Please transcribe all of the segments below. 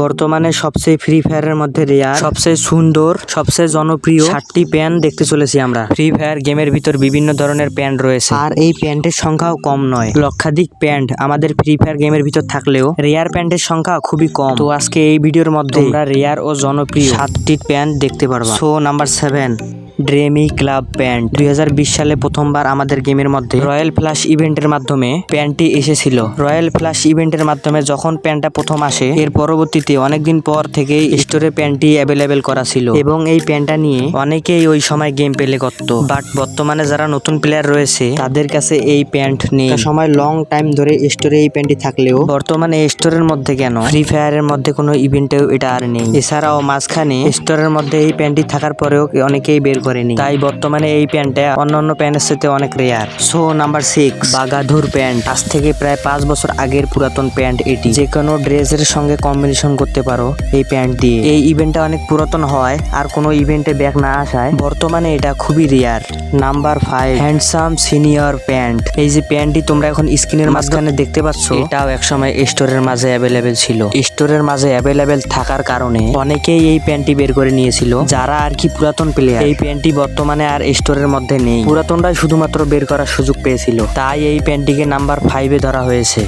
বর্তমানে সবচেয়ে ফ্রি ফায়ারের মধ্যে রেয়ার সবচেয়ে সুন্দর, সবচেয়ে জনপ্রিয় ষাটটি প্যান্ট দেখতে চলেছি আমরা। ফ্রি ফায়ার গেমের ভিতর বিভিন্ন ধরনের প্যান্ট রয়েছে। আর এই প্যান্টের সংখ্যাও কম নয়। লক্ষাধিক প্যান্ট আমাদের ফ্রি ফায়ার গেমের ভিতর থাকলেও রেয়ার প্যান্টের সংখ্যা খুবই কম। তো আজকে এই ভিডিওর মধ্যে আমরা রেয়ার ও জনপ্রিয় সাতটি প্যান্ট দেখতে পারব। So number seven dreamy club pant দুই হাজার বিশ সালে প্রথমবার আমাদের গেমের মধ্যে রয়্যাল ফ্লাশ ইভেন্টের মাধ্যমে প্যান্টটি এসেছিল। রয়্যাল ফ্লাশ ইভেন্টের মাধ্যমে যখন প্যান্টটা প্রথম আসে, এর পরবর্তীতে অনেকদিন পর থেকেই স্টোরে প্যান্টটি অ্যাভেলেবেল করা ছিল। এবং এই প্যান্টটা নিয়ে অনেকেই ওই সময় গেম পেলে করতো। বাট বর্তমানে যারা নতুন প্লেয়ার রয়েছে, তাদের কাছে এই প্যান্ট নেই। সময় লং টাইম ধরে স্টোরে এই প্যান্টটি থাকলেও বর্তমানে স্টোরের মধ্যে কেন? ফ্রি ফায়ারের মধ্যে কোনো ইভেন্টেও এটা আর নেই। এছাড়াও মাঝখানে স্টোরের মধ্যে এই প্যান্টটি থাকার পরেও অনেকেই বের করেনি। তাই বর্তমানে এই প্যান্টটা অন্যান্য প্যান্টের সাথে অনেক রেয়ার সো নাম্বার সিক্স বাগাধুর প্যান্ট। আজ থেকে প্রায় পাঁচ বছর আগের পুরাতন প্যান্ট এটি। যে কোনো ড্রেসের সঙ্গে কম্বিনেশন করতে পারো এই প্যান্ট দিয়ে। এই ইভেন্টটা অনেক পুরাতন হয় আর কোনো ইভেন্টে ব্যাগ না আসায় বর্তমানে এটা খুবই rare number five handsome senior pant এই যে প্যান্টটি তোমরা এখন স্ক্রিনের মাঝখানে দেখতে পাচ্ছ, এটাও একসময় স্টোরের মাঝে অ্যাভেলেবেল ছিল। স্টোরের মাঝে অ্যাভেলেবেল থাকার কারণে অনেকেই এই প্যান্টটি বের করে নিয়েছিল। যারা আর কি পুরাতন প্লেয়ার এই প্যান্টটি বর্তমানে আর স্টোরের মধ্যে নেই। পুরাতনটাই শুধুমাত্র বের করার সুযোগ পেয়েছিল। তাই এই প্যান্টটিকে নাম্বার ফাইভে ধরা হয়েছে।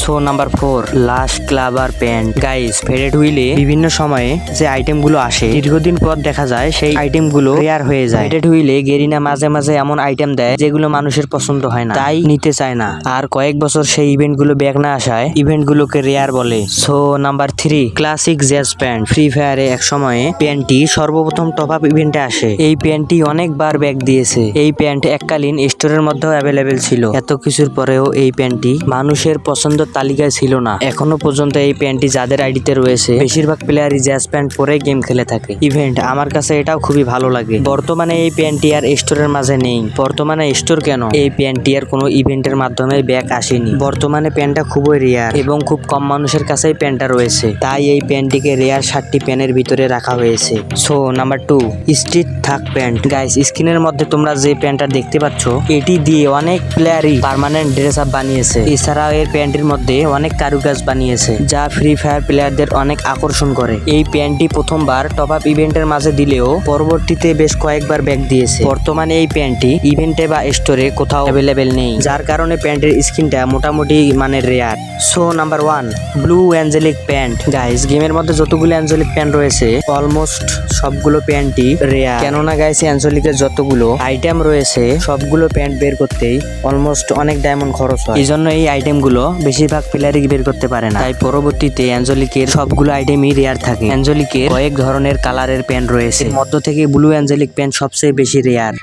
So number four last clubber, pant. Guys faded হুইলে বিভিন্ন সময়ে যে আইটেমগুলো আসে, দীর্ঘদিন পর দেখা যায় সেই আইটেমগুলো রেয়ার হয়ে যায়। ফেডেড হুইলে গেরিনা মাঝে মাঝে এমন আইটেম দেয় যেগুলো মানুষের পছন্দ হয় না, তাই নিতে চায় না। আর কয়েক বছর সেই ইভেন্টগুলো ব্যাক না আসায় ইভেন্টগুলোকে রেয়ার বলে। So number three classic jazz pant free ফায়ারে এক সময়ে প্যান্টটি সর্বপ্রথম টপ আপ ইভেন্টে আসে। এই প্যান্টটি অনেকবার ব্যাক দিয়েছে। এই প্যান্ট এককালীন স্টোরের মধ্যেও অ্যাভেলেবেল ছিল। এত কিছুর পরেও এই প্যান্টটি মানুষের পছন্দের তালিকায় ছিল না। এখনও পর্যন্ত এই প্যান্টটি যাদের আইডিতে রয়েছে, বেশিরভাগ প্লেয়ারই জ্যাজ প্যান্ট পরে গেম খেলে থাকে। ইভেন্ট, আমার কাছে এটাও খুবই ভালো লাগে। বর্তমানে এই প্যান্টটি আর স্টোরের মাঝে নেই। বর্তমানে স্টোর কেন? এই প্যান্টটি আর কোনো ইভেন্টের মাধ্যমে ব্যাক আসেনি। বর্তমানে প্যান্টটা খুবই রেয়ার এবং খুব কম মানুষের কাছেই প্যান্টটা রয়েছে। তাই এই প্যান্টটিকে রেয়ার ষাটটি প্যানের ভিতরে রাখা হয়েছে। So number two street thug pant guys স্ক্রিনের মধ্যে তোমরা যে প্যান্টটা দেখতে পাচ্ছ, এটি দিয়ে অনেক প্লেয়ারই পার্মানেন্ট ড্রেস আপ বানিয়েছে। এছাড়াও এর প্যান্টের মধ্যে অনেক কারুকাজ বানিয়েছে, যা ফ্রি ফায়ার প্লেয়ারদের অনেক আকর্ষণ করে। এই প্যান্টটি প্রথমবার টপ আপ ইভেন্টের মাঝে দিলেও পরবর্তীতে বেশ কয়েকবার ব্যাগ দিয়েছে। বর্তমানে এই প্যান্টটি ইভেন্টে বা স্টোরে কোথাও অ্যাভেলেবেল নেই, যার কারণে প্যান্টের স্কিনটা মোটামুটি মানে rare so number one blue angelic pant guys গেমের মধ্যে যতগুলো অ্যাঞ্জেলিক প্যান্ট রয়েছে অলমোস্ট সবগুলো প্যান্টই রেয়ার কেননা গাইস অ্যাঞ্জেলিকের যতগুলো আইটেম রয়েছে, সবগুলো প্যান্ট বের করতেই অলমোস্ট অনেক ডায়মন্ড খরচ হয়। এই জন্য এই আইটেমগুলো বেশিরভাগ প্লেয়ারই বের করতে পারে না। তাই পরবর্তীতে অ্যাঞ্জেলিকের সবগুলো আইটেমই রেয়ার থাকে। অ্যাঞ্জেলিকের কয়েক ধরনের কালারের প্যান্ট রয়েছে। মধ্য থেকে ব্লু অ্যাঞ্জেলিক প্যান্ট সবচেয়ে বেশি রেয়ার